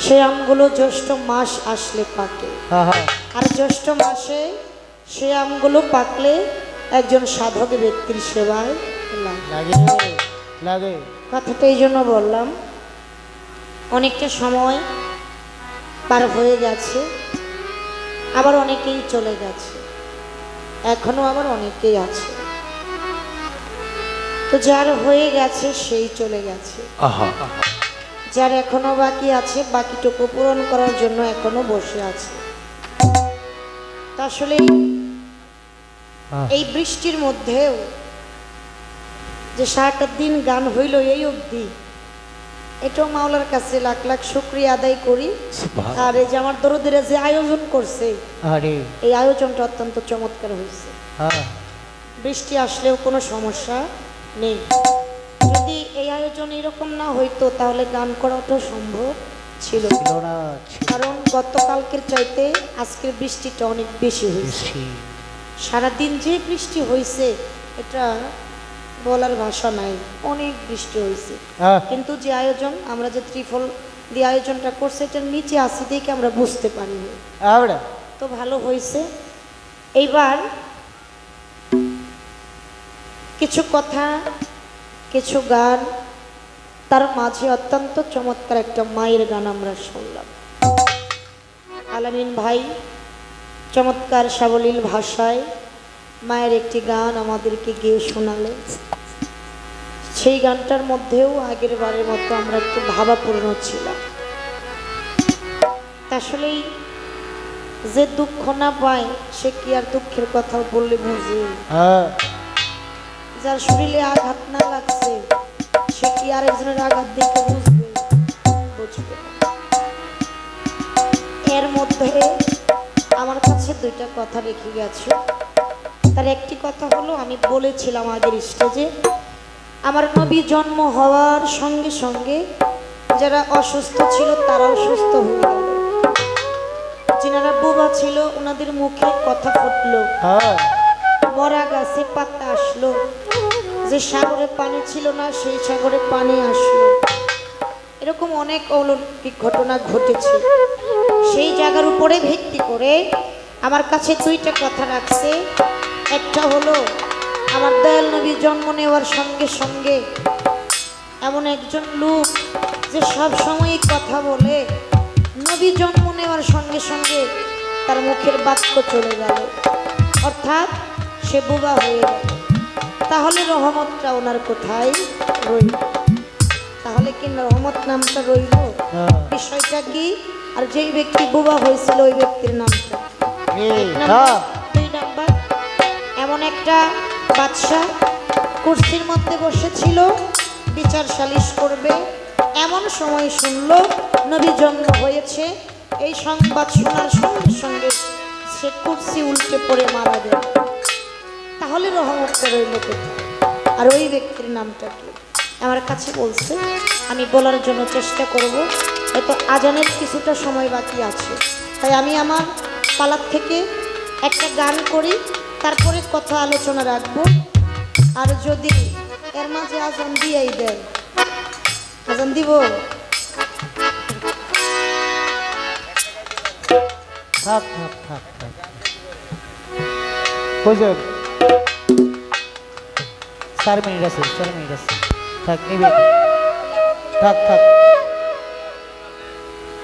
সেই আমগুলো জ্যৈষ্ঠ মাস আসলে পাকে। হ্যাঁ হ্যাঁ। আর জ্যৈষ্ঠ মাসে সে আমগুলো পাকলে একজন সাধক ব্যক্তির সেবায় লাগে। লাগে লাগে। কথাটা এই জন্য বললাম অনেকটা সময় পার হয়ে গেছে আবার অনেকেই চলে গেছে। এখনও আবার অনেকেই আছে। তো যার হয়ে গেছে সেই চলে গেছে। আহা। যার এখনও বাকি আছে বাকিটুকু পূরণ করার জন্য এখনও বসে আছে। আসলে। এই বৃষ্টির মধ্যেও যে সারাটা দিন গান হইল এই অবধি এটাও মাওলার কাছে লাখ লাখ শুক্রিয়া আদায় করি। আর এই যে আমার দরদিরা যে আয়োজন করছে এই আয়োজনটা অত্যন্ত চমৎকার হয়েছে। হ্যাঁ। বৃষ্টি আসলেও কোনো সমস্যা নেই। আয়োজন এরকম না হইতো তাহলে গান করাটা সম্ভব ছিল। না কারণ গতকালকের চাইতে আজকের বৃষ্টিটা অনেক বেশি হয়েছে। সারাদিন যে বৃষ্টি হয়েছে এটা বলার ভাষা নাই। অনেক বৃষ্টি হয়েছে। হ্যাঁ কিন্তু যে আয়োজন আমরা যে ত্রিফল দিয়ে আয়োজনটা করছে এটার নিচে আসি দেখে আমরা বুঝতে পারিনি তো ভালো হয়েছে। এইবার কিছু কথা কিছু গান তার মাঝে অত্যন্ত চমৎকার একটা মায়ের গান আমরা শুনলাম। আলামিন ভাই চমৎকার সাবলীল ভাষায় মায়ের একটি গান আমাদেরকে গেয়ে শোনালেন। সেই গানটার মধ্যেও আগের বারের মতো আমরা একটু ভাবাপূর্ণ ছিলাম। আসলেই যে দুঃখ না পায় সে কি আর দুঃখের কথা বললে বুঝে। হ্যাঁ। যার শরীরে আঘাত না লাগছে সে কি আর একজনের আঘাত বুঝবে? বুঝবে এর মধ্যে আমার কাছে দুইটা কথা রেখে গেছে। তার একটি কথা হলো আমি বলেছিলাম আগের স্টেজে আমার নবী জন্ম হওয়ার সঙ্গে সঙ্গে যারা অসুস্থ ছিল তারাও সুস্থ হয়ে গেল। যিনারা বোবা ছিল ওনাদের মুখে কথা ফুটলো। হ্যাঁ। মরা গাছে পাতা আসলো। যে সাগরে পানি ছিল না, সেই সাগরে পানি আসলো। এরকম অনেক অলৌকিক ঘটনা ঘটেছে। সেই জায়গার উপরে ভিত্তি করে আমার কাছে দুইটা কথা রাখছে। একটা হলো, আমার দয়াল নবী জন্ম নেওয়ার সঙ্গে সঙ্গে এমন একজন লোক যে সব সময় কথা বলে, নবী জন্ম নেওয়ার সঙ্গে সঙ্গে তার মুখের বাক্য চলে গেল। অর্থাৎ সে বোবা হয়ে গেল। তাহলে রহমতটা ওনার কোথায় রইল? তাহলে কি রহমত নামটা রইল? হ্যাঁ। বিষয়টা কি? আর যেই ব্যক্তি বোবা হয়েছিল ওই ব্যক্তির নামটা? হ্যাঁ। দুই নাম্বার এমন একটা বাদশা কুর্সির মধ্যে বসেছিল বিচার সালিশ করবে এমন সময় শুনলো নবী জন্ম হয়েছে এই সংবাদ শোনার সঙ্গে সঙ্গে সে কুর্সি উল্টে পড়ে মারা গেল। তাহলে রহমতটা রইল আর ওই ব্যক্তির নামটা কি? আমার কাছে বলছে, আমি বলার জন্য চেষ্টা করব, হয়তো আজানের কিছুটা সময় বাকি আছে। তাই আমি আমার পালার থেকে একটা গান করি, তারপরে কথা আলোচনা রাখব। আর যদি এর মাঝে আজান দিয়েই দেয় আজান দিব? থাক থাক থাক থাক। চার মিনিট আছে চার মিনিট আছে। থাক থাক থাক।